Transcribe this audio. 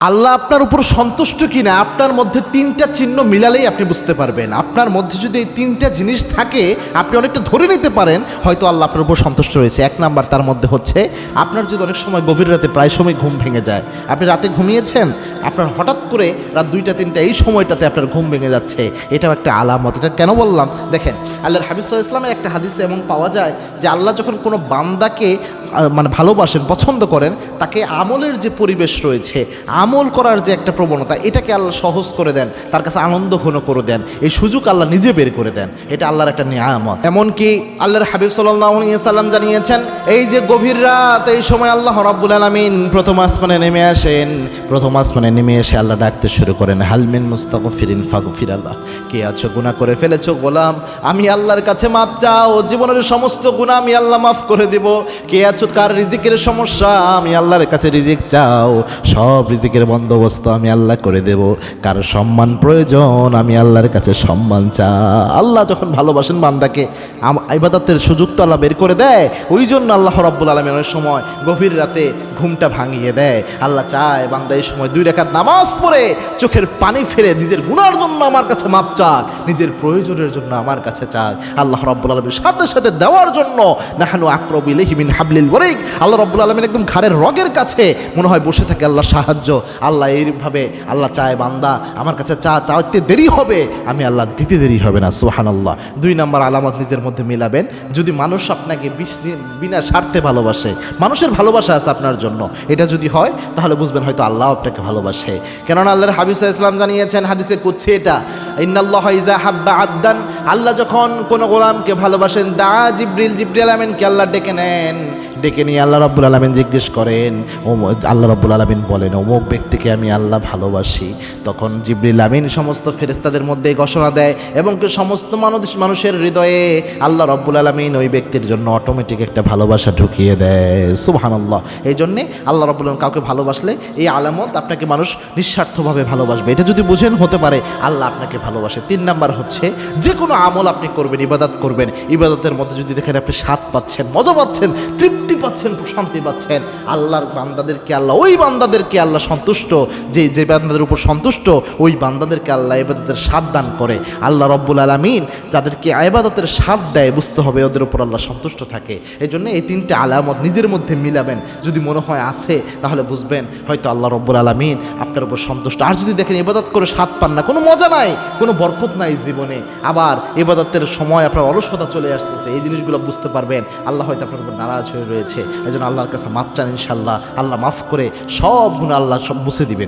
আল্লাহ আপনার উপর সন্তুষ্ট কিনা, আপনার মধ্যে তিনটা চিহ্ন মিলালেই আপনি বুঝতে পারবেন। আপনার মধ্যে যদি এই তিনটা জিনিস থাকে, আপনি অনেকটা ধরে নিতে পারেন, হয়তো আল্লাহ আপনার উপর সন্তুষ্ট রয়েছে। এক নাম্বার তার মধ্যে হচ্ছে, আপনার যদি অনেক সময় গভীর রাতে প্রায় সময় ঘুম ভেঙে যায়, আপনি রাতে ঘুমিয়েছেন, আপনার হঠাৎ করে রাত দুইটা, তিনটা এই সময়টাতে আপনার ঘুম ভেঙে যাচ্ছে। এটাও একটা আলামত। এটা কেন বললাম? দেখেন, আল্লাহর হাবিজ ইসলামের একটা হাদিসে এমন পাওয়া যায় যে আল্লাহ যখন কোনো বান্দাকে মানে ভালোবাসেন, পছন্দ করেন, তাকে আমলের যে পরিবেশ রয়েছে, আমল করার যে একটা প্রবণতা, এটাকে আল্লাহ সহজ করে দেন, তার কাছে আনন্দ ঘন করে দেন, এই সুযোগ আল্লাহ নিজে বের করে দেন, এটা আল্লাহর একটা নিয়ামত। এমনকি আল্লাহর হাবিব সাল্লাম জানিয়েছেন, এই যে গভীর রাত, এই সময় আল্লাহ রাব্বুল আলামিন প্রথম আসমানে নেমে আসেন, প্রথম আসমানে নেমে এসে আল্লাহ ডাকতে শুরু করেন হালমিন মুস্তাগফিরিন ফাগফির আল্লাহ, কে আছো? গুনাহ করে ফেলেছো, গোলাম? আমি আল্লাহর কাছে মাপ চাও, জীবনের সমস্ত গুনাহ আমি আল্লাহ মাফ করে দিব, কে আছো? কার রিজিকের সমস্যা? আমি আল্লাহর কাছে রিজিক চাও। সব রিজিকের বন্দোবস্ত আমি আল্লাহ করে দেব। কার সম্মান প্রয়োজন, আমি আল্লাহর কাছে সম্মান চা আল্লাহ যখন ভালোবাসেন বান্দাকে, আম- ইবাদতের সুযোগ তো আল্লাহ বের করে দেয়। ওই জন্য আল্লাহ রব্বুল আলমের সময় গভীর রাতে ঘুমটা ভাঙিয়ে দেয়। আল্লাহ চায়, বান্দা, এই সময় দুই রেখাত নামাজ পড়ে, চোখের পানি ফেলে নিজের গুণার জন্য আমার কাছে মাপ চাক, নিজের প্রয়োজনের জন্য আমার কাছে চাক। আল্লাহ রব্বুল আলমের সাথে সাথে দেওয়ার জন্য নাহানু আক্রবিল হিমিন হাবলিল বরিক আল্লাহ রব্বুল আলমিন একদম ঘাড়ের রগের কাছে মনে হয় বসে থাকে আল্লাহ সাহায্য। আল্লাহ এইভাবে আল্লাহ চায়, বান্দা, আমার কাছে চা চাইতে দেরি হবে। আমি আল্লাহ দিতে দেরি হবে না সোহান আল্লাহ দুই নম্বর আলামত নিজের মধ্যে মিলাবেন। যদি মানুষ আপনাকে বিনা স্বার্থে ভালোবাসে, মানুষের ভালোবাসা আছে আপনার জন্য। এটা যদি হয়, তাহলে বুঝবেন হয়তো আল্লাহ আপনাকে ভালোবাসে। কেননা আল্লাহর হাবিস ইসলাম জানিয়েছেন হাদিসে কুচ্ছে এটা, ইন্নাল্লাহ ইজা হাব্বা আবদান। আল্লাহ যখন কোনো গোলামকে ভালোবাসেন, দা জিব্রিল জিব্রিল আমিনকে আল্লাহ ডেকে নেন। ডেকে নিয়ে আল্লাহ রব্বুল আলমিন জিজ্ঞেস করেন, ও আল্লাহ রব্বুল আলমিন বলেন, অমুক ব্যক্তিকে আমি আল্লাহ ভালোবাসি। তখন জিব্রিল আমিন সমস্ত ফেরেস্তাদের মধ্যে ঘোষণা দেয় এবং সমস্ত মানুষ, মানুষের হৃদয়ে আল্লাহ রব্বুল আলমিন ওই ব্যক্তির জন্য অটোমেটিক একটা ভালোবাসা ঢুকিয়ে দেয়। সুবহান আল্লাহ এই জন্যে আল্লাহ রব্বুল আলমিন কাউকে ভালোবাসলে এই আলামত আপনাকে মানুষ নিঃস্বার্থভাবে ভালোবাসবে। এটা যদি বুঝেন হতে পারে, আল্লাহ আপনাকে ভালোবাসে। তিন নাম্বার হচ্ছে যে কোনো আমল আপনি করবেন, ইবাদত করবেন। ইবাদতের মধ্যে যদি দেখেন আপনি স্বাদ পাচ্ছেন, মজা পাচ্ছেন, তৃপ্তি পাচ্ছেন, প্রশান্তি পাচ্ছেন। আল্লাহর বান্দাদেরকে আল্লাহ, ওই বান্দাদেরকে আল্লাহ সন্তুষ্ট। যে যে বান্দাদের উপর সন্তুষ্ট, ওই বান্দাদেরকে আল্লাহ ইবাদতের স্বাদ দান করে। আল্লাহ রব্বুল আলমিন যাদেরকে আবাদতের স্বাদ দেয়, বুঝতে হবে ওদের উপর আল্লাহ সন্তুষ্ট থাকে। এই জন্য এই তিনটে আলামত নিজের মধ্যে মিলাবেন। যদি মনে হয় আছে, তাহলে বুঝবেন, হয়তো আল্লাহ রব্বুল আলমিন আপনার উপর সন্তুষ্ট। আর যদি দেখেন ইবাদত করে স্বাদ পান না, কোনো মজা নাই, কোনো বরকত নাই জীবনে। আবার ইবাদতের সময় আপনার অলসতা চলে আসতেছে, এই জিনিসগুলো বুঝতে পারবেন। আল্লাহ হয়তো আপনার উপর নারাজ হয়ে রয়েছে। এই জন্য আল্লাহর কাছে মাফ চান ইনশাল্লাহ আল্লাহ মাফ করে সব গুণ আল্লাহ সব মুছে দিবেন।